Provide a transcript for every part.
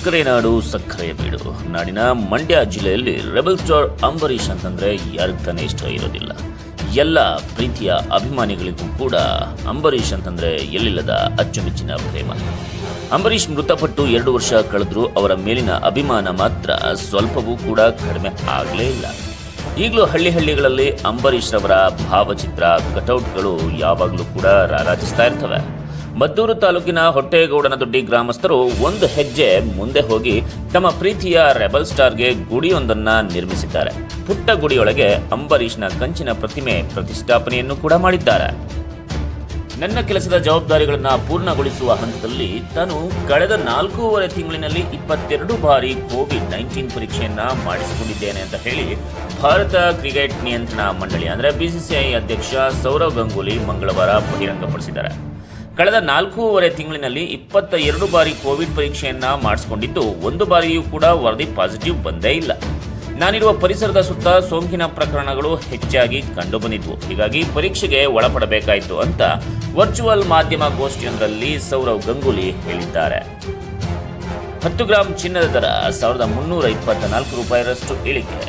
ಸಕ್ಕರೆ ನಾಡು ಸಕ್ಕರೆಯ ಬೀಡು. ನಾಡಿನ ಮಂಡ್ಯ ಜಿಲ್ಲೆಯಲ್ಲಿ ರೆಬಲ್ ಸ್ಟಾರ್ ಅಂಬರೀಷ್ ಅಂತಂದ್ರೆ ಯಾರಿಗೆ ಇಷ್ಟ ಇರೋದಿಲ್ಲ. ಎಲ್ಲ ಪ್ರೀತಿಯ ಅಭಿಮಾನಿಗಳಿಗೂ ಕೂಡ ಅಂಬರೀಷ್ ಅಂತಂದ್ರೆ ಎಲ್ಲಿಲ್ಲದ ಅಚ್ಚುಮೆಚ್ಚಿನ ಪ್ರೇಮ. ಅಂಬರೀಷ್ ಮೃತಪಟ್ಟು ಎರಡು ವರ್ಷ ಕಳೆದ್ರೂ ಅವರ ಮೇಲಿನ ಅಭಿಮಾನ ಮಾತ್ರ ಸ್ವಲ್ಪವೂ ಕೂಡ ಕಡಿಮೆ ಆಗಲೇ ಇಲ್ಲ. ಈಗಲೂ ಹಳ್ಳಿ ಹಳ್ಳಿಗಳಲ್ಲಿ ಅಂಬರೀಷ್ ರವರ ಭಾವಚಿತ್ರ ಕಟೌಟ್ಗಳು ಯಾವಾಗಲೂ ಕೂಡ ರಾರಾಜಿಸ್ತಾ ಇರ್ತವೆ. ಮದ್ದೂರು ತಾಲೂಕಿನ ಹೊಟ್ಟೇಗೌಡನದೊಡ್ಡಿ ಗ್ರಾಮಸ್ಥರು ಒಂದು ಹೆಜ್ಜೆ ಮುಂದೆ ಹೋಗಿ ತಮ್ಮ ಪ್ರೀತಿಯ ರೆಬಲ್ ಸ್ಟಾರ್ಗೆ ಗುಡಿಯೊಂದನ್ನ ನಿರ್ಮಿಸಿದ್ದಾರೆ. ಪುಟ್ಟ ಗುಡಿಯೊಳಗೆ ಅಂಬರೀಷ್ನ ಕಂಚಿನ ಪ್ರತಿಮೆ ಪ್ರತಿಷ್ಠಾಪನೆಯನ್ನು ಕೂಡ ಮಾಡಿದ್ದಾರೆ. ನನ್ನ ಕೆಲಸದ ಜವಾಬ್ದಾರಿಗಳನ್ನ ಪೂರ್ಣಗೊಳಿಸುವ ಹಂತದಲ್ಲಿ ತಾನು ಕಳೆದ ನಾಲ್ಕೂವರೆ ತಿಂಗಳಿನಲ್ಲಿ ಇಪ್ಪತ್ತೆರಡು ಬಾರಿ ಕೋವಿಡ್ ನೈನ್ಟೀನ್ ಪರೀಕ್ಷೆಯನ್ನ ಮಾಡಿಸಿಕೊಂಡಿದ್ದೇನೆ ಅಂತ ಹೇಳಿ ಭಾರತ ಕ್ರಿಕೆಟ್ ನಿಯಂತ್ರಣ ಮಂಡಳಿ, ಅಂದ್ರೆ ಬಿಸಿಸಿಐ ಅಧ್ಯಕ್ಷ ಸೌರವ್ ಗಂಗೂಲಿ ಮಂಗಳವಾರ ಬಹಿರಂಗಪಡಿಸಿದ್ದಾರೆ. ಕಳೆದ ನಾಲ್ಕೂವರೆ ತಿಂಗಳಿನಲ್ಲಿ ಇಪ್ಪತ್ತ ಎರಡು ಬಾರಿ ಕೋವಿಡ್ ಪರೀಕ್ಷೆಯನ್ನ ಮಾಡಿಸಿಕೊಂಡಿದ್ದು, ಒಂದು ಬಾರಿಯೂ ಕೂಡ ವರದಿ ಪಾಸಿಟಿವ್ ಬಂದೇ ಇಲ್ಲ. ನಾನಿರುವ ಪರಿಸರದ ಸುತ್ತ ಸೋಂಕಿನ ಪ್ರಕರಣಗಳು ಹೆಚ್ಚಾಗಿ ಕಂಡುಬಂದಿದ್ವು. ಹೀಗಾಗಿ ಪರೀಕ್ಷೆಗೆ ಒಳಪಡಬೇಕಾಯಿತು ಅಂತ ವರ್ಚುವಲ್ ಮಾಧ್ಯಮ ಗೋಷ್ಠಿಯೊಂದರಲ್ಲಿ ಸೌರವ್ ಗಂಗೂಲಿ ಹೇಳಿದ್ದಾರೆ. ಹತ್ತು ಗ್ರಾಂ ಚಿನ್ನದ ದರ, ಸಾವಿರದ ಮುನ್ನೂರ ಇಪ್ಪತ್ತ ನಾಲ್ಕು ರೂಪಾಯಿರಷ್ಟು ಇಳಿಕೆ.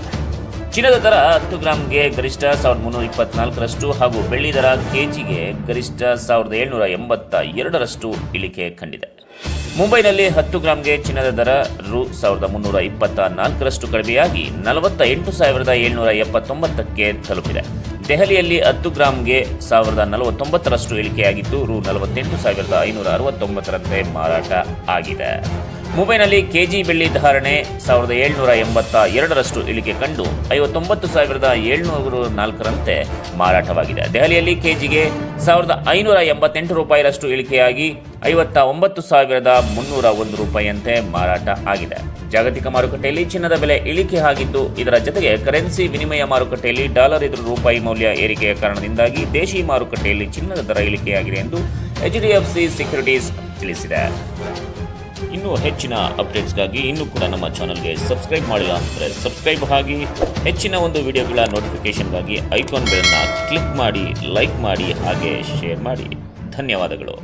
ಚಿನ್ನದ ದರ ಹತ್ತು ಗ್ರಾಮ್ಗೆ ಗರಿಷ್ಠ ಸಾವಿರದ ಮುನ್ನೂರ ಇಪ್ಪತ್ನಾಲ್ಕರಷ್ಟು ಹಾಗೂ ಬೆಳ್ಳಿ ದರ ಕೆಜಿಗೆ ಗರಿಷ್ಠ ಸಾವಿರದ ಏಳ್ನೂರ ಎಂಬತ್ತ ಎರಡರಷ್ಟು ಇಳಿಕೆ ಕಂಡಿದೆ. ಮುಂಬೈನಲ್ಲಿ ಹತ್ತು ಗ್ರಾಮ್ಗೆ ಚಿನ್ನದ ದರ ರು ಸಾವಿರದ ಮುನ್ನೂರ ಇಪ್ಪತ್ತ ನಾಲ್ಕರಷ್ಟು ಕಡಿಮೆಯಾಗಿ ನಲವತ್ತ ಎಂಟು ಸಾವಿರದ ಏಳ್ನೂರ ಎಪ್ಪತ್ತೊಂಬತ್ತಕ್ಕೆ ತಲುಪಿದೆ. ದೆಹಲಿಯಲ್ಲಿ ಹತ್ತು ಗ್ರಾಮ್ಗೆ ಸಾವಿರದ ನಲವತ್ತೊಂಬತ್ತರಷ್ಟು ಇಳಿಕೆಯಾಗಿದ್ದು ರು ನಲವತ್ತೆಂಟು ಸಾವಿರದ ಐನೂರ ಅರವತ್ತೊಂಬತ್ತರಂತೆ ಮಾರಾಟ ಆಗಿದೆ. ಮುಂಬೈನಲ್ಲಿ ಕೆಜಿ ಬೆಳ್ಳಿ ಧಾರಣೆ ಸಾವಿರದ ಏಳ್ನೂರ ಎಂಬತ್ತ ಎರಡರಷ್ಟು ಇಳಿಕೆ ಕಂಡು ಐವತ್ತೊಂಬತ್ತು ಸಾವಿರದ ಏಳ್ನೂರ ನಾಲ್ಕರಂತೆ ಮಾರಾಟವಾಗಿದೆ. ದೆಹಲಿಯಲ್ಲಿ ಕೆಜಿಗೆ ಸಾವಿರದ ಐನೂರ ಎಂಬತ್ತೆಂಟು ರೂಪಾಯಿರಷ್ಟು ಇಳಿಕೆಯಾಗಿ ಐವತ್ತ ಒಂಬತ್ತು ಸಾವಿರದ ಮುನ್ನೂರ ಒಂದು ರೂಪಾಯಿಯಂತೆ ಮಾರಾಟ ಆಗಿದೆ. ಜಾಗತಿಕ ಮಾರುಕಟ್ಟೆಯಲ್ಲಿ ಚಿನ್ನದ ಬೆಲೆ ಇಳಿಕೆ ಆಗಿದ್ದು, ಇದರ ಜೊತೆಗೆ ಕರೆನ್ಸಿ ವಿನಿಮಯ ಮಾರುಕಟ್ಟೆಯಲ್ಲಿ ಡಾಲರ್ ಎದುರು ರೂಪಾಯಿ ಮೌಲ್ಯ ಏರಿಕೆಯ ಕಾರಣದಿಂದಾಗಿ ದೇಶಿ ಮಾರುಕಟ್ಟೆಯಲ್ಲಿ ಚಿನ್ನದ ದರ ಇಳಿಕೆಯಾಗಿದೆ ಎಂದು ಎಚ್ಡಿಎಫ್ಸಿ ಸೆಕ್ಯೂರಿಟೀಸ್ ತಿಳಿಸಿದೆ. ಇನ್ನೂ ಹೆಚ್ಚಿನ ಅಪ್ಡೇಟ್ಸ್ಗಾಗಿ ಇನ್ನೂ ಕೂಡ ನಮ್ಮ ಚಾನಲ್ಗೆ ಸಬ್ಸ್ಕ್ರೈಬ್ ಮಾಡಿಲ್ಲ ಅಂದರೆ ಸಬ್ಸ್ಕ್ರೈಬ್ ಆಗಿ, ಹೆಚ್ಚಿನ ಒಂದು ವಿಡಿಯೋಗಳ ನೋಟಿಫಿಕೇಷನ್ಗಾಗಿ ಐಕಾನ್ ಬೆಲನ್ನು ಕ್ಲಿಕ್ ಮಾಡಿ ಲೈಕ್ ಮಾಡಿ, ಹಾಗೆ ಶೇರ್ ಮಾಡಿ. ಧನ್ಯವಾದಗಳು.